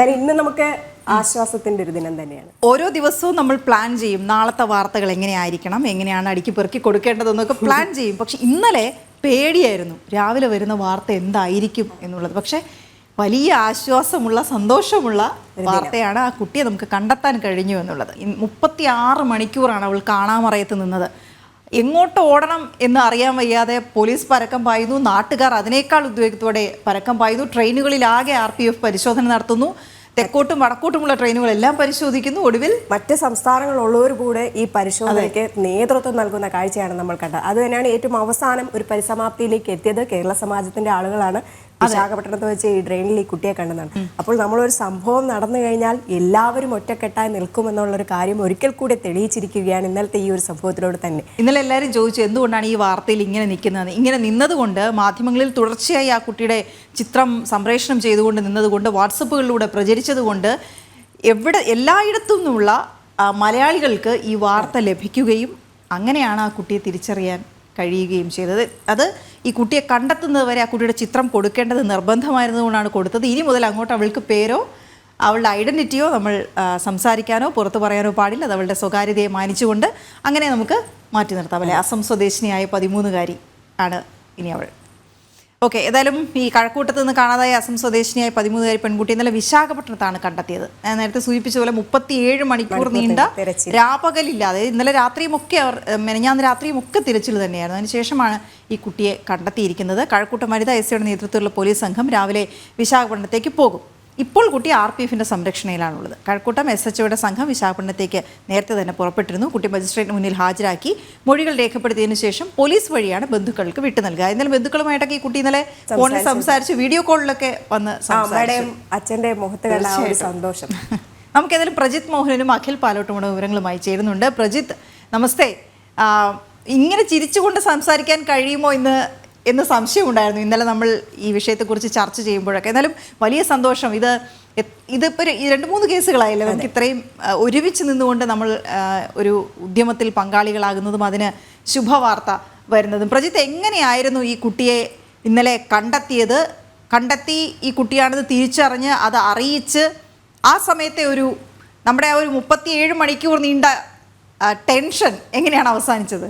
എന്തായാലും ഇന്ന് നമുക്ക് ആശ്വാസത്തിന്റെ ഒരു ദിനം തന്നെയാണ്. ഓരോ ദിവസവും നമ്മൾ പ്ലാൻ ചെയ്യും. നാളത്തെ വാർത്തകൾ എങ്ങനെയായിരിക്കണം എങ്ങനെയാണ് അടുക്കി പെറുക്കി കൊടുക്കേണ്ടതെന്നൊക്കെ പ്ലാൻ ചെയ്യും. പക്ഷെ ഇന്നലെ പേടിയായിരുന്നു. രാവിലെ വരുന്ന വാർത്ത എന്തായിരിക്കും എന്നുള്ളത്. പക്ഷെ വലിയ ആശ്വാസമുള്ള സന്തോഷമുള്ള വാർത്തയാണ് ആ കുട്ടിയെ നമുക്ക് കണ്ടെത്താൻ കഴിഞ്ഞു എന്നുള്ളത്. മുപ്പത്തി ആറ് മണിക്കൂറാണ് അവൾ കാണാമറയത്ത് നിന്നത്. എങ്ങോട്ട് ഓടണം എന്ന് അറിയാൻ വയ്യാതെ പോലീസ് പരക്കം പായുന്നു. നാട്ടുകാർ അതിനേക്കാൾ ഉദ്വേഗത്തോടെ പരക്കം പായുന്നു. ട്രെയിനുകളിലാകെ ആർ പി എഫ് പരിശോധന നടത്തുന്നു. തെക്കോട്ടും വടക്കോട്ടുമുള്ള ട്രെയിനുകളെല്ലാം പരിശോധിക്കുന്നു. ഒടുവിൽ മറ്റ് സംസ്ഥാനങ്ങളുള്ളവർ കൂടെ ഈ പരിശോധനയ്ക്ക് നേതൃത്വം നൽകുന്ന കാഴ്ചയാണ് നമ്മൾ കണ്ടത്. അത് തന്നെയാണ് ഏറ്റവും അവസാനം ഒരു പരിസമാപ്തിയിലേക്ക് എത്തിയത്. കേരള സമാജത്തിന്റെ ആളുകളാണ് വിശാഖപട്ടണത്ത് വെച്ച് ഈ ഡ്രെയിനിൽ ഈ കുട്ടിയെ കണ്ടെന്നാണ് അപ്പോൾ നമ്മളൊരു സംഭവം നടന്നു കഴിഞ്ഞാൽ എല്ലാവരും ഒറ്റക്കെട്ടായി നിൽക്കുമെന്നുള്ളൊരു കാര്യം ഒരിക്കൽ കൂടി തെളിയിച്ചിരിക്കുകയാണ് ഇന്നലത്തെ ഈ ഒരു സംഭവത്തിലൂടെ തന്നെ. ഇന്നലെ എല്ലാവരും ചോദിച്ചു എന്തുകൊണ്ടാണ് ഈ വാർത്തയിൽ ഇങ്ങനെ നിൽക്കുന്നത് ഇങ്ങനെ നിന്നതുകൊണ്ട് മാധ്യമങ്ങളിൽ തുടർച്ചയായി ആ കുട്ടിയുടെ ചിത്രം സംപ്രേഷണം ചെയ്തുകൊണ്ട് നിന്നതുകൊണ്ട് വാട്സപ്പുകളിലൂടെ പ്രചരിച്ചതുകൊണ്ട് എവിടെ എല്ലായിടത്തു നിന്നുള്ള മലയാളികൾക്ക് ഈ വാർത്ത ലഭിക്കുകയും അങ്ങനെയാണ് ആ കുട്ടിയെ തിരിച്ചറിയാൻ കഴിയുകയും ചെയ്തത്. അത് ഈ കുട്ടിയെ കണ്ടെത്തുന്നത് വരെ ആ കുട്ടിയുടെ ചിത്രം കൊടുക്കേണ്ടത് നിർബന്ധമായിരുന്നതുകൊണ്ടാണ് കൊടുത്തത്. ഇനി മുതൽ അങ്ങോട്ട് അവൾക്ക് പേരോ അവളുടെ ഐഡന്റിറ്റിയോ നമ്മൾ സംസാരിക്കാനോ പുറത്തു പറയാനോ പാടില്ല. അത് അവളുടെ സ്വകാര്യതയെ മാനിച്ചുകൊണ്ട് അങ്ങനെ നമുക്ക് മാറ്റി നിർത്താം. അല്ലേ? അസം സ്വദേശിനിയായ പതിമൂന്നുകാരി ആണ് ഇനി അവൾ. ഓക്കെ ഏതായാലും ഈ കഴക്കൂട്ടത്ത് നിന്ന് കാണാതായ അസം സ്വദേശിനിയായ പതിമൂന്നുകാരി പെൺകുട്ടി ഇന്നലെ വിശാഖപട്ടണത്താണ് കണ്ടെത്തിയത്. ഞാൻ നേരത്തെ സൂചിപ്പിച്ച പോലെ മുപ്പത്തിയേഴ് മണിക്കൂർ നീണ്ട. രാപകലില്ലാതെ ഇന്നലെ രാത്രിയുമൊക്കെ അവർ ഏഹ്, മെനഞ്ഞാന്ന് രാത്രിയും ഒക്കെ തിരച്ചിൽ തന്നെയായിരുന്നു. അതിനുശേഷമാണ് ഈ കുട്ടിയെ കണ്ടെത്തിയിരിക്കുന്നത്. കഴക്കൂട്ടം വനിതാ എസ് സിയുടെ നേതൃത്വത്തിലുള്ള പോലീസ് സംഘം രാവിലെ വിശാഖപട്ടണത്തേക്ക് പോകും. ഇപ്പോൾ കുട്ടി ആർ പി എഫിന്റെ സംരക്ഷണയിലാണുള്ളത്. കഴക്കൂട്ടം എസ് എച്ച് ഒയുടെ സംഘം വിശാഖപട്ടണത്തേക്ക് നേരത്തെ തന്നെ പുറപ്പെട്ടിരുന്നു. കുട്ടി മജിസ്ട്രേറ്റിന് മുന്നിൽ ഹാജരാക്കി. മൊഴികൾ രേഖപ്പെടുത്തിയതിനു ശേഷം പോലീസ് വഴിയാണ് ബന്ധുക്കൾക്ക് വിട്ടു നൽകുക. ഇന്നലെ ബന്ധുക്കളുമായിട്ടൊക്കെ ഈ കുട്ടി ഇന്നലെ ഫോണിൽ സംസാരിച്ച്. വീഡിയോ കോളിലൊക്കെ വന്ന് അച്ഛന്റെ മുഖത്ത് സന്തോഷം. നമുക്ക് ഏതായാലും പ്രജിത് മോഹനനും അഖിൽ പാലോട്ടുമുള്ള വിവരങ്ങളുമായി ചേരുന്നുണ്ട്. പ്രജിത് നമസ്തേ. ഇങ്ങനെ ചിരിച്ചുകൊണ്ട് സംസാരിക്കാൻ കഴിയുമോ എന്ന് എന്ന് സംശയമുണ്ടായിരുന്നു. ഇന്നലെ നമ്മൾ ഈ വിഷയത്തെക്കുറിച്ച് ചർച്ച ചെയ്യുമ്പോഴൊക്കെ. എന്നാലും വലിയ സന്തോഷം. ഇത് ഇതിപ്പോൾ രണ്ട് മൂന്ന് കേസുകളായില്ലേ. നമുക്ക് ഇത്രയും ഒരുമിച്ച് നിന്നുകൊണ്ട് നമ്മൾ ഒരു ഉദ്യമത്തിൽ പങ്കാളികളാകുന്നതും അതിന് ശുഭവാർത്ത വരുന്നതും. പ്രജിത്ത് എങ്ങനെയായിരുന്നു ഈ കുട്ടിയെ ഇന്നലെ കണ്ടെത്തിയത്? കണ്ടെത്തി ഈ കുട്ടിയാണെന്ന് തിരിച്ചറിഞ്ഞ് അത് അറിയിച്ച് ആ സമയത്തെ ഒരു നമ്മുടെ ആ ഒരു മുപ്പത്തിയേഴ് മണിക്കൂർ നീണ്ട ടെൻഷൻ എങ്ങനെയാണ് അവസാനിച്ചത്?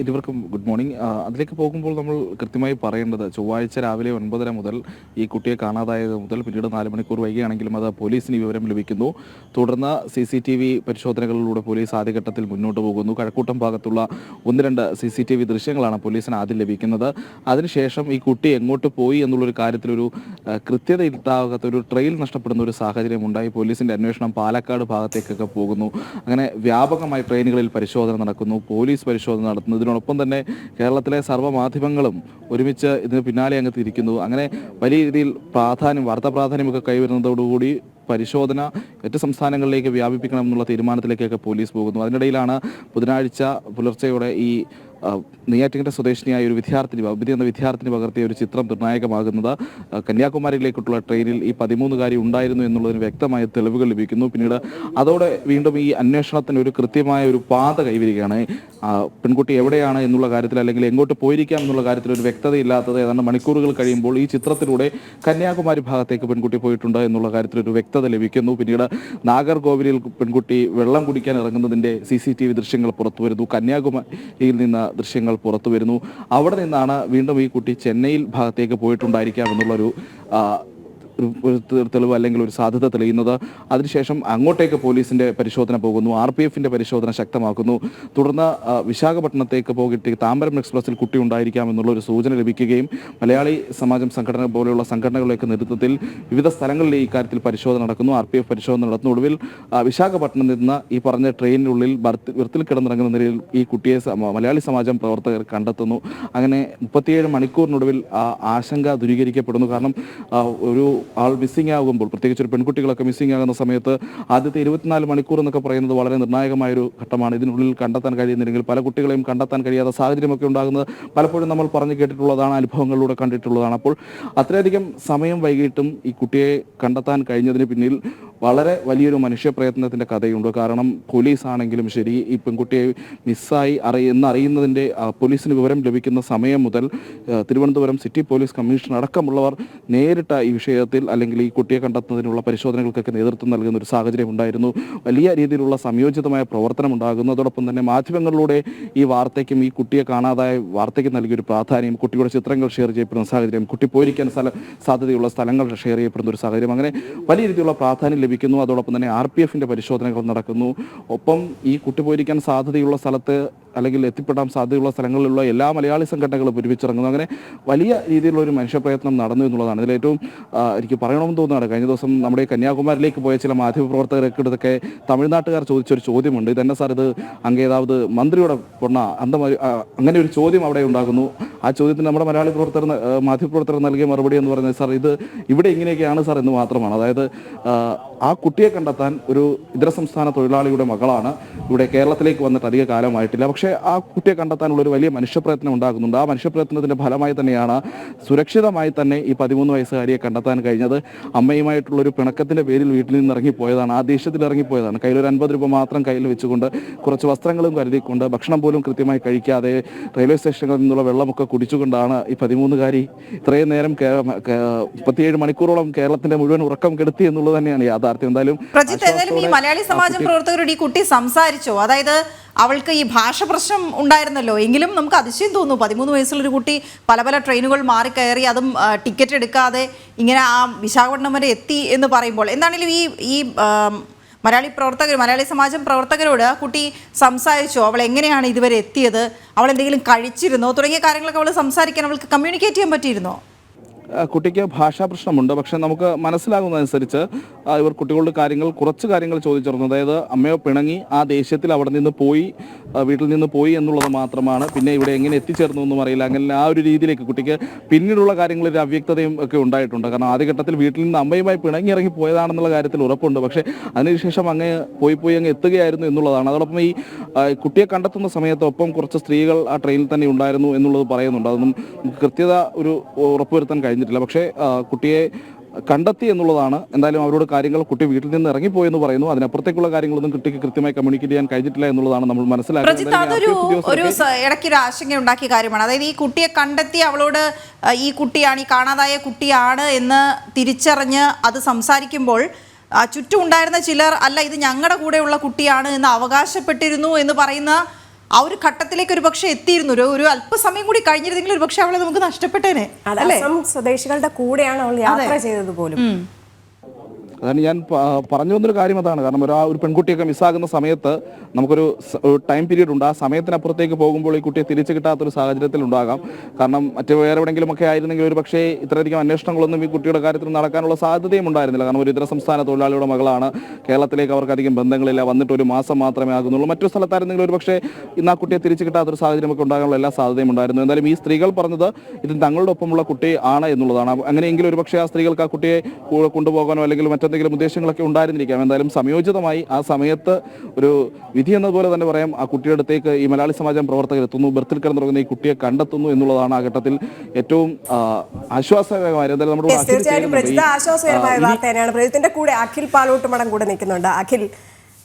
ഇരുവർക്കും ഗുഡ് മോർണിംഗ് അതിലേക്ക് പോകുമ്പോൾ നമ്മൾ കൃത്യമായി പറയേണ്ടത് ചൊവ്വാഴ്ച രാവിലെ ഒൻപതര മുതൽ ഈ കുട്ടിയെ കാണാതായത് മുതൽ പിന്നീട് നാല് മണിക്കൂർ വൈകിയാണെങ്കിലും അത് പോലീസിന് വിവരം ലഭിക്കുന്നു. തുടർന്ന് സി സി ടി വി പരിശോധനകളിലൂടെ പോലീസ് ആദ്യഘട്ടത്തിൽ മുന്നോട്ട് പോകുന്നു. കഴക്കൂട്ടം ഭാഗത്തുള്ള ഒന്ന് രണ്ട് സി സി ടി വി ദൃശ്യങ്ങളാണ് പോലീസിന് ആദ്യം ലഭിക്കുന്നത്. അതിനുശേഷം ഈ കുട്ടി എങ്ങോട്ട് പോയി എന്നുള്ളൊരു കാര്യത്തിലൊരു കൃത്യത ഇല്ലാത്ത ഒരു ട്രെയിൽ നഷ്ടപ്പെടുന്ന ഒരു സാഹചര്യം ഉണ്ടായി പോലീസിന്റെ അന്വേഷണം പാലക്കാട് ഭാഗത്തേക്കൊക്കെ പോകുന്നു. അങ്ങനെ വ്യാപകമായി ട്രെയിനുകളിൽ പരിശോധന നടക്കുന്നു. പോലീസ് പരിശോധന നടത്തുന്നു ഇതിനോടൊപ്പം തന്നെ കേരളത്തിലെ സർവമാധ്യമങ്ങളും ഒരുമിച്ച് ഇതിന് പിന്നാലെ അങ്ങ് തിരിക്കുന്നു. അങ്ങനെ വലിയ രീതിയിൽ പ്രാധാന്യം വാർത്താ പ്രാധാന്യമൊക്കെ കൈവരുന്നതോടുകൂടി പരിശോധന മറ്റ് സംസ്ഥാനങ്ങളിലേക്ക് വ്യാപിപ്പിക്കണം എന്നുള്ള തീരുമാനത്തിലേക്കൊക്കെ പോലീസ് പോകുന്നു. അതിനിടയിലാണ് ബുധനാഴ്ച പുലർച്ചെയോടെ ഈ നെയ്യാറ്റിങ്കര സ്വദേശിനിയായ ഒരു വിദ്യാർത്ഥിനി ബബിതി എന്ന വിദ്യാർത്ഥിനി പകർത്തിയ ഒരു ചിത്രം നിർണായകമാകുന്നത് കന്യാകുമാരിയിലേക്കുള്ള ട്രെയിനിൽ ഈ പതിമൂന്നുകാരി ഉണ്ടായിരുന്നു എന്നുള്ളതിന് വ്യക്തമായ തെളിവുകൾ ലഭിക്കുന്നു. പിന്നീട് അതോടെ വീണ്ടും ഈ അന്വേഷണത്തിന് ഒരു കൃത്യമായ ഒരു പാത കൈവരികയാണ്. പെൺകുട്ടി എവിടെയാണ് എന്നുള്ള കാര്യത്തിൽ അല്ലെങ്കിൽ എങ്ങോട്ട് പോയിരിക്കാം എന്നുള്ള കാര്യത്തിൽ ഒരു വ്യക്തതയില്ലാത്തത് ഏതാണ്ട് മണിക്കൂറുകൾ കഴിയുമ്പോൾ ഈ ചിത്രത്തിലൂടെ കന്യാകുമാരി ഭാഗത്തേക്ക് പെൺകുട്ടി പോയിട്ടുണ്ട് എന്നുള്ള കാര്യത്തിൽ ഒരു വ്യക്തത ലഭിക്കുന്നു. പിന്നീട് നാഗർകോവിലിൽ പെൺകുട്ടി വെള്ളം കുടിക്കാൻ ഇറങ്ങുന്നതിന്റെ സി സി ടി വി ദൃശ്യങ്ങൾ പുറത്തു വരുന്നു കന്യാകുമാരിയിൽ നിന്ന് ദൃശ്യങ്ങൾ പുറത്തു വരുന്നു. അവിടെ നിന്നാണ് വീണ്ടും ഈ കുട്ടി ചെന്നൈയിൽ ഭാഗത്തേക്ക് പോയിട്ടുണ്ടായിരിക്കാം എന്നുള്ളൊരു തെളിവ് അല്ലെങ്കിൽ ഒരു സാധ്യത തെളിയുന്നത്. അതിനുശേഷം അങ്ങോട്ടേക്ക് പോലീസിന്റെ പരിശോധന പോകുന്നു. ആർ പി എഫിന്റെ പരിശോധന ശക്തമാക്കുന്നു. തുടർന്ന് വിശാഖപട്ടണത്തേക്ക് പോകിട്ട് താമ്പരം എക്സ്പ്രസിൽ കുട്ടി ഉണ്ടായിരിക്കാം എന്നുള്ള ഒരു സൂചന ലഭിക്കുകയും മലയാളി സമാജം സംഘടന പോലെയുള്ള സംഘടനകളുടെയൊക്കെ നേതൃത്വത്തിൽ വിവിധ സ്ഥലങ്ങളിൽ ഈ കാര്യത്തിൽ പരിശോധന നടക്കുന്നു. ആർ പി എഫ് പരിശോധന നടത്തുന്നു. ഒടുവിൽ വിശാഖപട്ടണം വിശാഖപട്ടണത്തിൽ നിന്ന് ഈ പറഞ്ഞ ട്രെയിനിനുള്ളിൽ വൃത്തിൽ കിടന്നിറങ്ങുന്ന നിലയിൽ ഈ കുട്ടിയെ മലയാളി സമാജം പ്രവർത്തകർ കണ്ടെത്തുന്നു. അങ്ങനെ മുപ്പത്തിയേഴ് മണിക്കൂറിനൊടുവിൽ ആശങ്ക ദുരീകരിക്കപ്പെടുന്നു. കാരണം ഒരു ആൾ മിസ്സിംഗ് ആകുമ്പോൾ പ്രത്യേകിച്ച് ഒരു പെൺകുട്ടികളൊക്കെ മിസ്സിംഗ് ആകുന്ന സമയത്ത് ആദ്യത്തെ ഇരുപത്തിനാല് മണിക്കൂർ എന്നൊക്കെ പറയുന്നത് വളരെ നിർണായകമായ ഒരു ഘട്ടമാണ്. ഇതിനുള്ളിൽ കണ്ടെത്താൻ കഴിയുന്നില്ലെങ്കിൽ പല കുട്ടികളെയും കണ്ടെത്താൻ കഴിയാത്ത സാഹചര്യമൊക്കെ ഉണ്ടാകുന്നത് പലപ്പോഴും നമ്മൾ പറഞ്ഞു കേട്ടിട്ടുള്ളതാണ് അനുഭവങ്ങളിലൂടെ കണ്ടിട്ടുള്ളതാണ്. അപ്പോൾ അത്രയധികം സമയം വൈകിട്ടും ഈ കുട്ടിയെ കണ്ടെത്താൻ കഴിഞ്ഞതിന് പിന്നിൽ വളരെ വലിയൊരു മനുഷ്യപ്രയത്നത്തിന്റെ കഥയുണ്ട്. കാരണം പോലീസ് ആണെങ്കിലും ശരി ഈ പെൺകുട്ടിയെ മിസ്സായി അറിയ എന്നറിയുന്നതിന്റെ ആ, പോലീസിന് വിവരം ലഭിക്കുന്ന സമയം മുതൽ തിരുവനന്തപുരം സിറ്റി പോലീസ് കമ്മീഷണർ അടക്കമുള്ളവർ നേരിട്ട ഈ വിഷയത്തിൽ അല്ലെങ്കിൽ ഈ കുട്ടിയെ കണ്ടെത്തുന്നതിനുള്ള പരിശോധനകൾക്കൊക്കെ നേതൃത്വം നൽകുന്ന ഒരു സാഹചര്യം ഉണ്ടായിരുന്നു. വലിയ രീതിയിലുള്ള സംയോജിതമായ പ്രവർത്തനം ഉണ്ടാകുന്നു. അതോടൊപ്പം തന്നെ മാധ്യമങ്ങളിലൂടെ ഈ വാർത്തയ്ക്കും ഈ കുട്ടിയെ കാണാതായ വാർത്തയ്ക്ക് നൽകിയൊരു പ്രാധാന്യം കുട്ടിയുടെ ചിത്രങ്ങൾ ഷെയർ ചെയ്യപ്പെടുന്ന സാഹചര്യം കുട്ടി പോയിരിക്കാൻ സ്ഥല സാധ്യതയുള്ള സ്ഥലങ്ങൾ ഷെയർ ചെയ്യപ്പെടുന്ന ഒരു സാഹചര്യം അങ്ങനെ വലിയ രീതിയിലുള്ള പ്രാധാന്യം ലഭിക്കുന്നു. അതോടൊപ്പം തന്നെ ആർ പി എഫിന്റെ പരിശോധനകൾ നടക്കുന്നു. ഒപ്പം ഈ കുട്ടി പോയിരിക്കാൻ സാധ്യതയുള്ള സ്ഥലത്ത് അല്ലെങ്കിൽ എത്തിപ്പെടാൻ സാധ്യതയുള്ള സ്ഥലങ്ങളിലുള്ള എല്ലാ മലയാളി സംഘടനകളും ഒരുമിച്ചിറങ്ങുന്നു. അങ്ങനെ വലിയ രീതിയിലുള്ള ഒരു മനുഷ്യപ്രയത്നം നടന്നു എന്നുള്ളതാണ്. ആ, എനിക്ക് പറയണമെന്ന് തോന്നുന്നതാണ്. കഴിഞ്ഞ ദിവസം നമ്മുടെ കന്യാകുമാരിയിലേക്ക് പോയ ചില മാധ്യമപ്രവർത്തകർക്ക് ഇതൊക്കെ തമിഴ്നാട്ടുകാർ ചോദിച്ചൊരു ചോദ്യമുണ്ട്. ഇതന്നെ സാർ ഇത് അങ്ങേതാവത് മന്ത്രിയുടെ പൊണ്ണ അന്ത അങ്ങനെ ഒരു ചോദ്യം അവിടെ ഉണ്ടാകുന്നു. ആ ചോദ്യത്തിന് നമ്മുടെ മലയാളി പ്രവർത്തകർ മാധ്യമപ്രവർത്തകർ നൽകിയ മറുപടി എന്ന് പറയുന്നത് സാർ ഇത് ഇവിടെ ഇങ്ങനെയൊക്കെയാണ് സാർ എന്ന് മാത്രമാണ്. അതായത് ആ കുട്ടിയെ കണ്ടെത്താൻ ഒരു ഇതര സംസ്ഥാന തൊഴിലാളിയുടെ മകളാണ് ഇവിടെ കേരളത്തിലേക്ക് വന്നിട്ട് അധിക കാലമായിട്ടില്ല. പക്ഷേ ആ കുട്ടിയെ കണ്ടെത്താനുള്ള ഒരു വലിയ മനുഷ്യപ്രയത്നം ഉണ്ടാകുന്നുണ്ട്. ആ മനുഷ്യപ്രയത്നത്തിന്റെ ഫലമായി തന്നെയാണ് സുരക്ഷിതമായി തന്നെ ഈ പതിമൂന്ന് വയസ്സുകാരിയെ കണ്ടെത്താൻ കഴിഞ്ഞത്. അമ്മയുമായിട്ടുള്ള ഒരു പിണക്കത്തിന്റെ പേരിൽ വീട്ടിൽ നിന്ന് ഇറങ്ങിപ്പോയതാണ് ആ ദേഷ്യത്തിൽ ഇറങ്ങിപ്പോയതാണ്. കയ്യിൽ ഒരു അൻപത് രൂപ മാത്രം കയ്യിൽ വെച്ചുകൊണ്ട് കുറച്ച് വസ്ത്രങ്ങളും കരുതിക്കൊണ്ട് ഭക്ഷണം പോലും കൃത്യമായി കഴിക്കാതെ റെയിൽവേ സ്റ്റേഷനിൽ നിന്നുള്ള വെള്ളമൊക്കെ കുടിച്ചുകൊണ്ടാണ് ഈ പതിമൂന്നുകാരി ഇത്രയും നേരം മുപ്പത്തിയേഴ് മണിക്കൂറോളം കേരളത്തിന്റെ മുഴുവൻ ഉറക്കം കെടുത്തി എന്നുള്ളത് തന്നെയാണ് യാഥാർത്ഥ്യം. എന്തായാലും പ്രജിത്ത് എന്തായാലും ഈ മലയാളി സമാജം പ്രവർത്തകരോട് ഈ കുട്ടി സംസാരിച്ചോ. അതായത് അവൾക്ക് ഈ ഭാഷ പ്രശ്നം ഉണ്ടായിരുന്നല്ലോ. എങ്കിലും നമുക്ക് അതിശയം തോന്നുന്നു. പതിമൂന്ന് വയസ്സുള്ളൊരു കുട്ടി പല പല ട്രെയിനുകൾ മാറി കയറി അതും ടിക്കറ്റ് എടുക്കാതെ ഇങ്ങനെ ആ വിശാഖപട്ടണം വരെ എത്തി എന്ന് പറയുമ്പോൾ എന്താണെങ്കിലും ഈ ഈ മലയാളി പ്രവർത്തകർ മലയാളി സമാജം പ്രവർത്തകരോട് ആ കുട്ടി സംസാരിച്ചോ? അവൾ എങ്ങനെയാണ് ഇതുവരെ എത്തിയത്? അവൾ എന്തെങ്കിലും കഴിച്ചിരുന്നോ? തുടങ്ങിയ കാര്യങ്ങളൊക്കെ അവൾ സംസാരിക്കാൻ അവൾക്ക് കമ്മ്യൂണിക്കേറ്റ് ചെയ്യാൻ പറ്റിയിരുന്നോ? കുട്ടിക്ക് ഭാഷാ പ്രശ്നമുണ്ട്. പക്ഷെ നമുക്ക് മനസ്സിലാകുന്നതനുസരിച്ച് ഇവർ കുട്ടികളുടെ കാര്യങ്ങൾ കുറച്ച് കാര്യങ്ങൾ ചോദിച്ചിരുന്നു അതായത് അമ്മയോ പിണങ്ങി ആ ദേഷ്യത്തിൽ അവിടെ നിന്ന് പോയി വീട്ടിൽ നിന്ന് പോയി എന്നുള്ളത് മാത്രമാണ്. പിന്നെ ഇവിടെ എങ്ങനെ എത്തിച്ചേർന്നു എന്നും അറിയില്ല. അങ്ങനെ ആ ഒരു രീതിയിലേക്ക് കുട്ടിക്ക് പിന്നീടുള്ള കാര്യങ്ങളിൽ അവ്യക്തതയും ഒക്കെ ഉണ്ടായിട്ടുണ്ട്. കാരണം ആദ്യഘട്ടത്തിൽ വീട്ടിൽ നിന്ന് അമ്മയുമായി പിണങ്ങി ഇറങ്ങി പോയതാണെന്നുള്ള കാര്യത്തിൽ ഉറപ്പുണ്ട്. പക്ഷേ അതിനുശേഷം അങ്ങ് പോയി പോയി അങ്ങ് എത്തുകയായിരുന്നു എന്നുള്ളതാണ്. അതോടൊപ്പം ഈ കുട്ടിയെ കണ്ടെത്തുന്ന സമയത്തൊപ്പം കുറച്ച് സ്ത്രീകൾ ആ ട്രെയിനിൽ തന്നെ ഉണ്ടായിരുന്നു എന്നുള്ളത് പറയുന്നുണ്ട്. അതൊന്നും കൃത്യത ഒരു ഉറപ്പുവരുത്താൻ കഴിഞ്ഞിട്ടില്ല പക്ഷേ കുട്ടിയെ കണ്ടെത്തി എന്നുള്ളതാണ്. എന്തായാലും അവരോട് കാര്യങ്ങൾ കുട്ടി വീട്ടിൽ നിന്ന് ഇറങ്ങിപ്പോയി എന്ന് പറയുന്നു. അതിനപ്പുറത്തേക്കുള്ള കാര്യങ്ങളൊന്നും കുട്ടിക്ക് കൃത്യമായി കമ്മ്യൂണിക്കേറ്റ് ചെയ്യാൻ കഴിഞ്ഞിട്ടില്ല എന്നുള്ളതാണ് നമ്മൾ മനസ്സിലാക്കുന്നത്. അതൊരു ഒരു ഇടയ്ക്കൊരു ആശങ്ക ഉണ്ടാക്കിയ കാര്യമാണ്. അതായത് ഈ കുട്ടിയെ കണ്ടെത്തി അവളോട് ഈ കുട്ടിയാണ് ഈ കാണാതായ കുട്ടിയാണ് എന്ന് തിരിച്ചറിഞ്ഞ് അത് സംസാരിക്കുമ്പോൾ ചുറ്റും ഉണ്ടായിരുന്ന ചിലർ അല്ല ഇത് ഞങ്ങളുടെ കൂടെയുള്ള കുട്ടിയാണ് എന്ന് അവകാശപ്പെട്ടിരുന്നു എന്ന് പറയുന്ന ആ ഒരു ഘട്ടത്തിലേക്ക് ഒരു പക്ഷേ എത്തിയിരുന്നു. ഒരു ഒരു അല്പസമയം കൂടി കഴിഞ്ഞിരുന്നെങ്കിൽ ഒരു പക്ഷേ അവളെ നമുക്ക് നഷ്ടപ്പെട്ടേനെ. അല്ലേ സ്വദേശികളുടെ കൂടെയാണ് അവൾ യാത്ര ചെയ്തത് പോലും അതാണ് ഞാൻ പറഞ്ഞു വന്നൊരു കാര്യം അതാണ്. കാരണം ഒരു ആ ഒരു പെൺകുട്ടിയൊക്കെ മിസ്സാകുന്ന സമയത്ത് നമുക്കൊരു ടൈം പീരീഡ് ഉണ്ട് ആ സമയത്തിനപ്പുറത്തേക്ക് പോകുമ്പോൾ ഈ കുട്ടിയെ തിരിച്ചു കിട്ടാത്തൊരു സാഹചര്യത്തിൽ ഉണ്ടാകാം. കാരണം മറ്റു വേറെ എവിടെയെങ്കിലും ഒക്കെ ആയിരുന്നെങ്കിൽ ഒരു പക്ഷേ ഇത്രയധികം അന്വേഷണങ്ങളൊന്നും ഈ കുട്ടിയുടെ കാര്യത്തിൽ നടക്കാനുള്ള സാധ്യതയും ഉണ്ടായിരുന്നില്ല. കാരണം ഒരു ഇതര സംസ്ഥാന തൊഴിലാളിയുടെ മകളാണ്. കേരളത്തിലേക്ക് അവർക്ക് അധികം ബന്ധങ്ങളില്ല. വന്നിട്ട് ഒരു മാസം മാത്രമേ ആകുന്നുള്ളൂ. മറ്റു സ്ഥലത്തായിരുന്നെങ്കിൽ ഒരു പക്ഷേ ഇന്ന് ആ കുട്ടിയെ തിരിച്ചു കിട്ടാത്തൊരു സാഹചര്യമൊക്കെ ഉണ്ടാകാനുള്ള എല്ലാ സാധ്യതയും ഉണ്ടായിരുന്നു. എന്തായാലും ഈ സ്ത്രീകൾ പറഞ്ഞത് ഇത് തങ്ങളുടെ ഒപ്പമുള്ള കുട്ടി ആണ് എന്നുള്ളതാണ്. അങ്ങനെയെങ്കിലും ഒരു പക്ഷേ ആ സ്ത്രീകൾക്ക് ആ കുട്ടിയെ കൂടെ കൊണ്ടുപോകാനോ അല്ലെങ്കിൽ മറ്റെന്തെങ്കിലും ഉദ്ദേശങ്ങളൊക്കെ ഉണ്ടായിരുന്നിരിക്കാം. എന്തായാലും സംയോജിതമായി ആ സമയത്ത് ഒരു വിധി എന്നതുപോലെ തന്നെ പറയാം ആ കുട്ടിയുടെ അടുത്തേക്ക് ഈ മലയാളി സമാജം പ്രവർത്തകർ എത്തുന്നു ബർത്തിൽ കിടന്നുറങ്ങുന്ന ഈ കുട്ടിയെ കണ്ടെത്തുന്നു എന്നുള്ളതാണ് ആ ഘട്ടത്തിൽ ഏറ്റവും ആശ്വാസകരമായ എന്തായാലും നമ്മുടെ തീർച്ചയായും ആശ്വാസകരമായ വാർത്ത തന്നെയാണ്. പ്രജിത്തിന്റെ കൂടെ അഖിൽ പാലോട്ടുമടം കൂടെ നിൽക്കുന്നുണ്ട്. അഖിൽ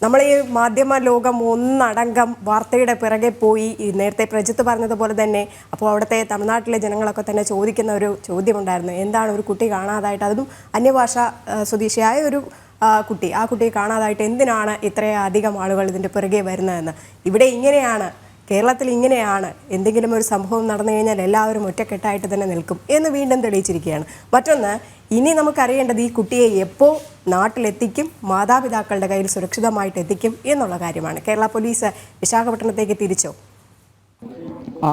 നമ്മൾ ഈ മാധ്യമ ലോകം ഒന്നടങ്കം വാർത്തയുടെ പിറകെ പോയി ഈ നേരത്തെ പ്രജിത്ത് പറഞ്ഞതുപോലെ തന്നെ അപ്പോൾ അവിടുത്തെ തമിഴ്നാട്ടിലെ ജനങ്ങളൊക്കെ തന്നെ ചോദിക്കുന്ന ഒരു ചോദ്യമുണ്ടായിരുന്നു. എന്താണ് ഒരു കുട്ടി കാണാതായിട്ട്? അതും അന്യഭാഷ സ്വദേശിയായ ഒരു കുട്ടി. ആ കുട്ടിയെ കാണാതായിട്ട് എന്തിനാണ് ഇത്രയധികം ആളുകൾ ഇതിന്റെ പിറകെ വരുന്നതെന്ന്? ഇവിടെ ഇങ്ങനെയാണ് കേരളത്തിൽ ഇങ്ങനെയാണ് എന്തെങ്കിലും ഒരു സംഭവം നടന്നു കഴിഞ്ഞാൽ എല്ലാവരും ഒറ്റക്കെട്ടായിട്ട് തന്നെ നിൽക്കും എന്ന് വീണ്ടും തെളിയിച്ചിരിക്കുകയാണ്. മറ്റൊന്ന് ഇനി നമുക്കറിയേണ്ടത് ഈ കുട്ടിയെ എപ്പോൾ നാട്ടിലെത്തിക്കും മാതാപിതാക്കളുടെ കയ്യിൽ സുരക്ഷിതമായിട്ട് എത്തിക്കും എന്നുള്ള കാര്യമാണ്. കേരള പോലീസ് വിശാഖപട്ടണത്തേക്ക് തിരിച്ചോ? ആ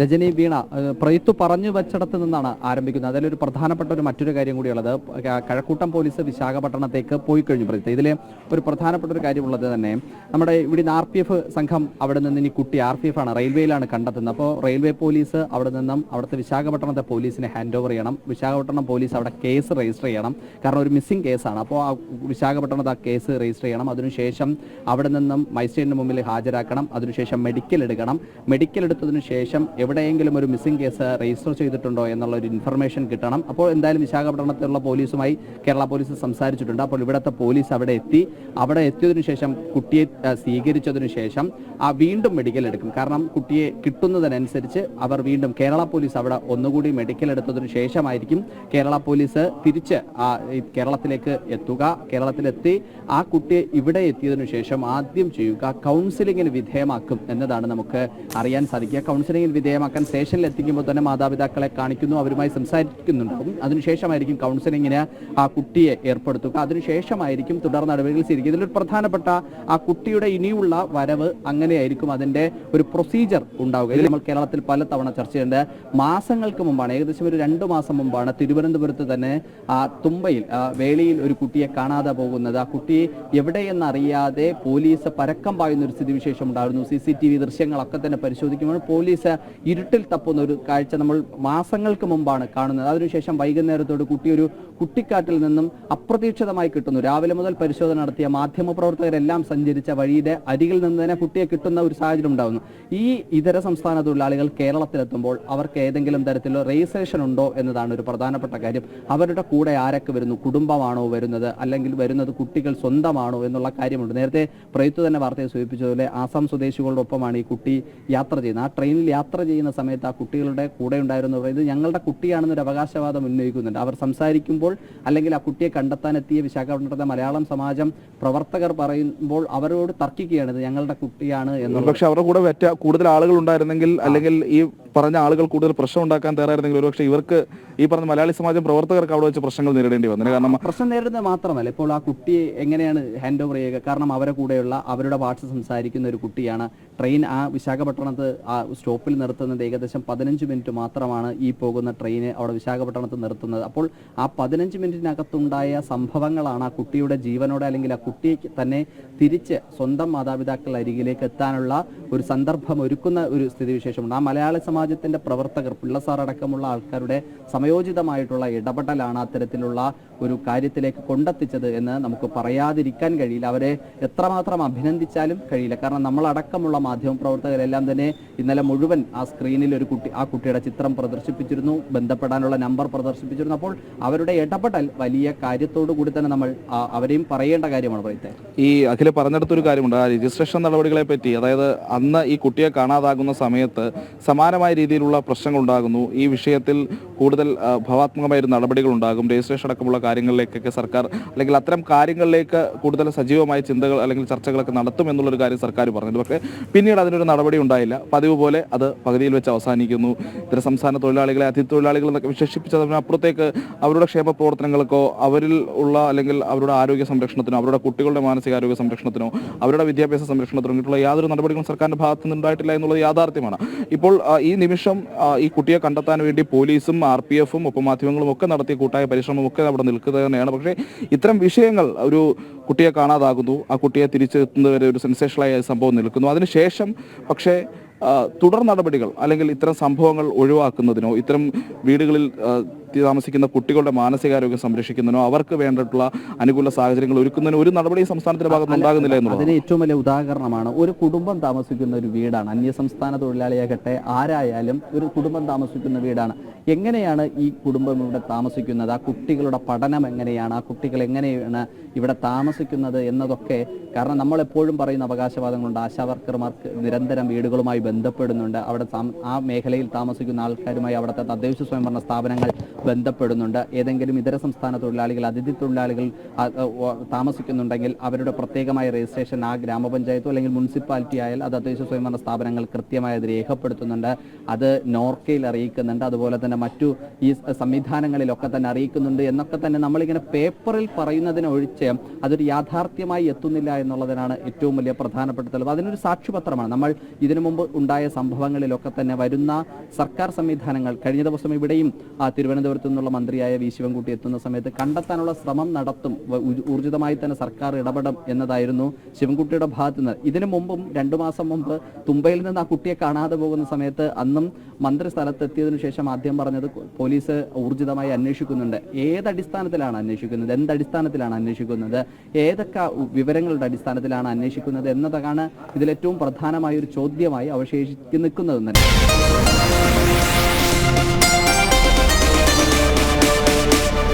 രജനി വീണ പ്രയുത്തു പറഞ്ഞു വച്ചിടത്ത് നിന്നാണ് ആരംഭിക്കുന്നത്. അതിലൊരു പ്രധാനപ്പെട്ട ഒരു മറ്റൊരു കാര്യം കൂടിയുള്ളത്. കഴക്കൂട്ടം പോലീസ് വിശാഖപട്ടണത്തേക്ക് പോയി കഴിഞ്ഞു പ്രയുത്ത്. ഇതിലെ ഒരു പ്രധാനപ്പെട്ട ഒരു കാര്യമുള്ളത് തന്നെ നമ്മുടെ ഇവിടെ ആർ പി എഫ് സംഘം അവിടെ നിന്ന് ഇനി കുട്ടി ആർ പി എഫ് ആണ് റെയിൽവേയിലാണ് കണ്ടെത്തുന്നത്. അപ്പോൾ റെയിൽവേ പോലീസ് അവിടെ നിന്നും അവിടുത്തെ വിശാഖപട്ടണത്തെ പോലീസിനെ ഹാൻഡ് ഓവർ ചെയ്യണം. വിശാഖപട്ടണം പോലീസ് അവിടെ കേസ് രജിസ്റ്റർ ചെയ്യണം. കാരണം ഒരു മിസ്സിംഗ് കേസാണ് അപ്പോൾ ആ വിശാഖപട്ടണത്ത് ആ കേസ് രജിസ്റ്റർ ചെയ്യണം. അതിനുശേഷം അവിടെ നിന്നും മജിസ്ട്രേറ്റിന് മുമ്പിൽ ഹാജരാക്കണം. അതിനുശേഷം മെഡിക്കൽ എടുക്കണം. മെഡിക്കൽ എടുത്തതിന് എത്തിയതിനു ശേഷം എവിടെയെങ്കിലും ഒരു മിസ്സിംഗ് കേസ് രജിസ്റ്റർ ചെയ്തിട്ടുണ്ടോ എന്നുള്ള ഒരു ഇൻഫർമേഷൻ കിട്ടണം. അപ്പോൾ എന്തായാലും വിശാഖപട്ടണത്തിലുള്ള പോലീസുമായി കേരള പോലീസ് സംസാരിച്ചിട്ടുണ്ട്. അപ്പോൾ ഇവിടുത്തെ പോലീസ് അവിടെ എത്തി. അവിടെ എത്തിയതിനു ശേഷം കുട്ടിയെ സ്വീകരിച്ചതിനു ശേഷം ആ വീണ്ടും മെഡിക്കൽ എടുക്കും. കാരണം കുട്ടിയെ കിട്ടുന്നതിനനുസരിച്ച് അവർ വീണ്ടും കേരള പോലീസ് അവിടെ ഒന്നുകൂടി മെഡിക്കൽ എടുത്തതിനു ശേഷമായിരിക്കും കേരള പോലീസ് തിരിച്ച് ആ കേരളത്തിലേക്ക് എത്തുക. കേരളത്തിലെത്തി ആ കുട്ടിയെ ഇവിടെ എത്തിയതിനു ശേഷം ആദ്യം ചെയ്യുക കൗൺസിലിങ്ങിന് വിധേയമാക്കും എന്നതാണ് നമുക്ക് അറിയാൻ സാധിക്കുക. കൗൺസിലിങ്ങിന് വിധേയമാക്കാൻ സ്റ്റേഷനിൽ എത്തിക്കുമ്പോൾ തന്നെ മാതാപിതാക്കളെ കാണിക്കുന്നു അവരുമായി സംസാരിക്കുന്നുണ്ടാവും. അതിനുശേഷമായിരിക്കും കൗൺസിലിങ്ങിന് ആ കുട്ടിയെ ഏർപ്പെടുത്തുക. അതിനുശേഷമായിരിക്കും തുടർ നടപടികൾ സ്വീകരിക്കുക. ഇതിലൊരു പ്രധാനപ്പെട്ട ആ കുട്ടിയുടെ ഇനിയുള്ള വരവ് അങ്ങനെയായിരിക്കും അതിന്റെ ഒരു പ്രൊസീജിയർ ഉണ്ടാവുക. ഇതിൽ നമ്മൾ കേരളത്തിൽ പല തവണ ചർച്ച ചെയ്യേണ്ട മാസങ്ങൾക്ക് മുമ്പാണ് ഏകദേശം ഒരു രണ്ടു മാസം മുമ്പാണ് തിരുവനന്തപുരത്ത് തന്നെ ആ തുമ്പയിൽ വേളിയിൽ ഒരു കുട്ടിയെ കാണാതെ പോകുന്നത്. ആ കുട്ടി എവിടെയെന്നറിയാതെ പോലീസ് പരക്കം പായുന്ന ഒരു സ്ഥിതിവിശേഷം ഉണ്ടായിരുന്നു. സി സി ടി വി ദൃശ്യങ്ങളൊക്കെ തന്നെ പരിശോധിക്കുമ്പോൾ പോലീസ് ഇരുട്ടിൽ തപ്പുന്ന ഒരു കാഴ്ച നമ്മൾ മാസങ്ങൾക്ക് മുമ്പാണ് കാണുന്നത്. അതിനുശേഷം വൈകുന്നേരത്തോട് കുട്ടി ഒരു കുട്ടിക്കാട്ടിൽ നിന്നും അപ്രതീക്ഷിതമായി കിട്ടുന്നു. രാവിലെ മുതൽ പരിശോധന നടത്തിയ മാധ്യമപ്രവർത്തകരെല്ലാം സഞ്ചരിച്ച വഴിയുടെ അരികിൽ നിന്ന് തന്നെ കുട്ടിയെ കിട്ടുന്ന ഒരു സാഹചര്യം ഉണ്ടാകുന്നു ഈ ഇതര സംസ്ഥാന തൊഴിലാളികൾ കേരളത്തിലെത്തുമ്പോൾ അവർക്ക് ഏതെങ്കിലും തരത്തിലുള്ള രജിസ്ട്രേഷൻ ഉണ്ടോ എന്നതാണ് ഒരു പ്രധാനപ്പെട്ട കാര്യം. അവരുടെ കൂടെ ആരൊക്കെ വരുന്നു? കുടുംബമാണോ വരുന്നത്? അല്ലെങ്കിൽ വരുന്നത് കുട്ടികൾ സ്വന്തമാണോ എന്നുള്ള കാര്യമുണ്ട്. നേരത്തെ പ്രയത്തു തന്നെ വാർത്തയെ സൂചിപ്പിച്ചതുപോലെ ആസാം സ്വദേശികളുടെ ഒപ്പമാണ് ഈ കുട്ടി യാത്ര ചെയ്യുന്നത്. ആ ട്രെയിനിൽ യാത്ര ചെയ്യുന്ന സമയത്ത് ആ കുട്ടികളുടെ കൂടെ ഉണ്ടായിരുന്നവർ ഇത് ഞങ്ങളുടെ കുട്ടിയാണെന്നൊരു അവകാശവാദം ഉന്നയിക്കുന്നുണ്ട്. അവർ സംസാരിക്കുമ്പോൾ അല്ലെങ്കിൽ ആ കുട്ടിയെ കണ്ടെത്താനെത്തിയ വിശാഖപട്ടണത്തെ മലയാളം സമാജം പ്രവർത്തകർ പറയുമ്പോൾ അവരോട് തർക്കിക്കുകയാണ് ഇത് ഞങ്ങളുടെ കുട്ടിയാണ് എന്ന് പക്ഷെ അവരുടെ കൂടെ വെറ്റ കൂടുതൽ ആളുകൾ ഉണ്ടായിരുന്നെങ്കിൽ അല്ലെങ്കിൽ ഈ പറഞ്ഞ ആളുകൾ കൂടുതൽ പ്രശ്നം ഉണ്ടാക്കാൻ തയ്യാറായിരുന്നെങ്കിൽ ഒരുപക്ഷെ ഇവർക്ക് ഈ പറഞ്ഞ മലയാളി സമാജം പ്രവർത്തകർക്ക് അവിടെ വെച്ച് പ്രശ്നങ്ങൾ നേരിടേണ്ടി വന്നു. കാരണം പ്രശ്നം നേരിടുന്നത് മാത്രമല്ല ഇപ്പോൾ ആ കുട്ടിയെ എങ്ങനെയാണ് ഹാൻഡ് ഓവർ ചെയ്യുക? കാരണം അവരെ കൂടെയുള്ള അവരുടെ ഭാഷ സംസാരിക്കുന്ന ഒരു കുട്ടിയാണ്. ട്രെയിൻ ആ വിശാഖപട്ടണത്ത് ആ സ്റ്റോപ്പിൽ നിർത്തുന്നത് ഏകദേശം പതിനഞ്ച് മിനിറ്റ് മാത്രമാണ് ഈ പോകുന്ന ട്രെയിന് അവിടെ വിശാഖപട്ടണത്ത് നിർത്തുന്നത്. അപ്പോൾ ആ പതിനഞ്ച് മിനിറ്റിനകത്തുണ്ടായ സംഭവങ്ങളാണ് ആ കുട്ടിയുടെ ജീവനോടെ അല്ലെങ്കിൽ ആ കുട്ടിയെ തന്നെ തിരിച്ച് സ്വന്തം മാതാപിതാക്കൾ അരികിലേക്ക് എത്താനുള്ള ഒരു സന്ദർഭം ഒരുക്കുന്ന ഒരു സ്ഥിതിവിശേഷമുണ്ട്. ആ മലയാള സമാജത്തിന്റെ പ്രവർത്തകർ പിള്ളസാർ അടക്കമുള്ള ആൾക്കാരുടെ സമയോചിതമായിട്ടുള്ള ഇടപെടലാണ് അത്തരത്തിലുള്ള ഒരു കാര്യത്തിലേക്ക് കൊണ്ടെത്തിച്ചത് എന്ന് നമുക്ക് പറയാതിരിക്കാൻ കഴിയില്ല. അവരെ എത്രമാത്രം അഭിനന്ദിച്ചാലും കഴിയില്ല. കാരണം നമ്മളടക്കമുള്ള മാധ്യമ പ്രവർത്തകരെല്ലാം തന്നെ ഇന്നലെ മുഴുവൻ ആ സ്ക്രീനിൽ ഒരു കുട്ടി ആ കുട്ടിയുടെ ചിത്രം പ്രദർശിപ്പിച്ചിരുന്നു ബന്ധപ്പെടാനുള്ള നമ്പർ പ്രദർശിപ്പിച്ചിരുന്നു. അപ്പോൾ അവരുടെ ഇടപെടൽ വലിയ കാര്യത്തോടു കൂടി തന്നെ നമ്മൾ അവരെയും പറയേണ്ട കാര്യമാണ് പറയുന്നത് ഈ അഖില പറഞ്ഞെടുത്തൊരു കാര്യമുണ്ട്. ആ രജിസ്ട്രേഷൻ നടപടികളെ പറ്റി അതായത് അന്ന് ഈ കുട്ടിയെ കാണാതാകുന്ന സമയത്ത് സമാനമായ രീതിയിലുള്ള പ്രശ്നങ്ങൾ ഉണ്ടാകുന്നു. ഈ വിഷയത്തിൽ കൂടുതൽ ഭാവാത്മകമായ ഭവാത്മകമായ ഒരു നടപടികൾ ഉണ്ടാകും. രജിസ്ട്രേഷൻ അടക്കമുള്ള കാര്യങ്ങളിലേക്കൊക്കെ സർക്കാർ അല്ലെങ്കിൽ അത്തരം കാര്യങ്ങളിലേക്ക് കൂടുതൽ സജീവമായ ചിന്തകൾ അല്ലെങ്കിൽ ചർച്ചകളൊക്കെ നടത്തും എന്നുള്ളൊരു കാര്യം സർക്കാർ പറഞ്ഞിട്ടുണ്ട്. പക്ഷേ പിന്നീട് അതിനൊരു നടപടി ഉണ്ടായില്ല. പതിവ് പോലെ അത് പകുതിയിൽ വെച്ച് അവസാനിക്കുന്നു. ഇത്തരം സംസ്ഥാന തൊഴിലാളികളെ അതിഥി തൊഴിലാളികൾ എന്നൊക്കെ വിശേഷിപ്പിച്ചതിനപ്പുറത്തേക്ക് അവരുടെ ക്ഷേമ പ്രവർത്തനങ്ങൾക്കോ അവരിൽ ഉള്ള അല്ലെങ്കിൽ അവരുടെ ആരോഗ്യ സംരക്ഷണത്തിനോ അവരുടെ കുട്ടികളുടെ മാനസികാരോഗ്യ സംരക്ഷണത്തിനോ അവരുടെ വിദ്യാഭ്യാസ സംരക്ഷണത്തിനോ ഇങ്ങനെയുള്ള യാതൊരു നടപടികളും സർക്കാരിന്റെ ഭാഗത്ത് നിന്ന് ഉണ്ടായിട്ടില്ല എന്നുള്ളത് യാഥാർത്ഥ്യമാണ്. ഇപ്പോൾ ഈ നിമിഷം ഈ കുട്ടിയെ കണ്ടെത്താൻ വേണ്ടി പോലീസും ആർ പി എഫും ഒപ്പം മാധ്യമങ്ങളും ഒക്കെ നടത്തിയ കൂട്ടായ പരിശ്രമമൊക്കെ അവിടെ നിൽക്കുക തന്നെയാണ്. പക്ഷേ ഇത്തരം വിഷയങ്ങൾ ഒരു കുട്ടിയെ കാണാതാകുന്നു. ആ കുട്ടിയെ തിരിച്ചെത്തുന്നവരെ ഒരു സെൻസേഷനായ സംഭവം നിൽക്കുന്നു. അതിനുശേഷം പക്ഷേ തുടർ നടപടികൾ അല്ലെങ്കിൽ ഇത്തരം സംഭവങ്ങൾ ഒഴിവാക്കുന്നതിനോ ഇത്തരം വീടുകളിൽ താമസിക്കുന്ന കുട്ടികളുടെ മാനസികാരോഗ്യം സംരക്ഷിക്കുന്നതിനോ അവർക്ക് വേണ്ടിയിട്ടുള്ള അനുകൂല സാഹചര്യങ്ങൾ ഒരുക്കുന്നതിനോ ഒരു നടപടി സംസ്ഥാനത്തിന്റെ ഭാഗത്ത് ഉണ്ടാകുന്നില്ല എന്നുള്ളത് അതിന് ഏറ്റവും വലിയ ഉദാഹരണമാണ് ഒരു കുടുംബം താമസിക്കുന്ന ഒരു വീടാണ്. അന്യസംസ്ഥാന തൊഴിലാളിയാകട്ടെ ആരായാലും ഒരു കുടുംബം താമസിക്കുന്ന വീടാണ്. എങ്ങനെയാണ് ഈ കുടുംബം ഇവിടെ താമസിക്കുന്നത്? ആ കുട്ടികളുടെ പഠനം എങ്ങനെയാണ്? ആ കുട്ടികൾ എങ്ങനെയാണ് ഇവിടെ താമസിക്കുന്നത് എന്നതൊക്കെ കാരണം നമ്മൾ എപ്പോഴും പറയുന്ന അവകാശവാദങ്ങളുണ്ട്. ആശാവർക്കർമാർക്ക് നിരന്തരം വീടുകളുമായി ബന്ധപ്പെടുന്നുണ്ട്. അവിടെ ആ മേഖലയിൽ താമസിക്കുന്ന ആൾക്കാരുമായി അവിടുത്തെ തദ്ദേശ സ്വയംഭരണ സ്ഥാപനങ്ങൾ ബന്ധപ്പെടുന്നുണ്ട്. ഏതെങ്കിലും ഇതര സംസ്ഥാന തൊഴിലാളികൾ അതിഥി തൊഴിലാളികൾ താമസിക്കുന്നുണ്ടെങ്കിൽ അവരുടെ പ്രത്യേകമായ രജിസ്ട്രേഷൻ ആ ഗ്രാമപഞ്ചായത്തോ അല്ലെങ്കിൽ മുനിസിപ്പാലിറ്റി ആയാൽ അത് തദ്ദേശ സ്വയംഭരണ സ്ഥാപനങ്ങൾ കൃത്യമായി അത് രേഖപ്പെടുത്തുന്നുണ്ട്. അത് നോർക്കയിൽ അറിയിക്കുന്നുണ്ട്. അതുപോലെ തന്നെ മറ്റു ഈ സംവിധാനങ്ങളിലൊക്കെ തന്നെ അറിയിക്കുന്നുണ്ട് എന്നൊക്കെ തന്നെ നമ്മളിങ്ങനെ പേപ്പറിൽ പറയുന്നതിനൊഴിച്ച് അതൊരു യാഥാർത്ഥ്യമായി എത്തുന്നില്ല എന്നുള്ളതിനാണ് ഏറ്റവും വലിയ പ്രധാനപ്പെട്ട തെളിവ് അതിനൊരു സാക്ഷ്യപത്രമാണ് നമ്മൾ ഇതിനു മുമ്പ് ഉണ്ടായ സംഭവങ്ങളിലൊക്കെ തന്നെ വരുന്ന സർക്കാർ സംവിധാനങ്ങൾ കഴിഞ്ഞ ദിവസം ഇവിടെയും ആ, തിരുവനന്തപുരത്ത് നിന്നുള്ള മന്ത്രിയായ വി ശിവൻകുട്ടി എത്തുന്ന സമയത്ത് കണ്ടെത്താനുള്ള ശ്രമം നടത്തും ഊർജിതമായി തന്നെ സർക്കാർ ഇടപെടും എന്നതായിരുന്നു ശിവൻകുട്ടിയുടെ ഭാഗത്തു നിന്ന്. ഇതിനു മുമ്പും രണ്ടു മാസം മുമ്പ് തുമ്പയിൽ നിന്ന് ആ കുട്ടിയെ കാണാതെ പോകുന്ന സമയത്ത് അന്നും മന്ത്രി സ്ഥലത്തെത്തിയതിനു ശേഷം ആദ്യം പറഞ്ഞത് പോലീസ് ഊർജിതമായി അന്വേഷിക്കുന്നുണ്ട്. ഏതടിസ്ഥാനത്തിലാണ് അന്വേഷിക്കുന്നത്? എന്തടിസ്ഥാനത്തിലാണ് അന്വേഷിക്കുന്നത്? ഏതൊക്കെ വിവരങ്ങളുടെ അടിസ്ഥാനത്തിലാണ് അന്വേഷിക്കുന്നത് എന്നതാണ് ഇതിലേറ്റവും പ്രധാനമായ ഒരു ചോദ്യമായി അവശേഷിച്ച് നിൽക്കുന്നത് തന്നെ.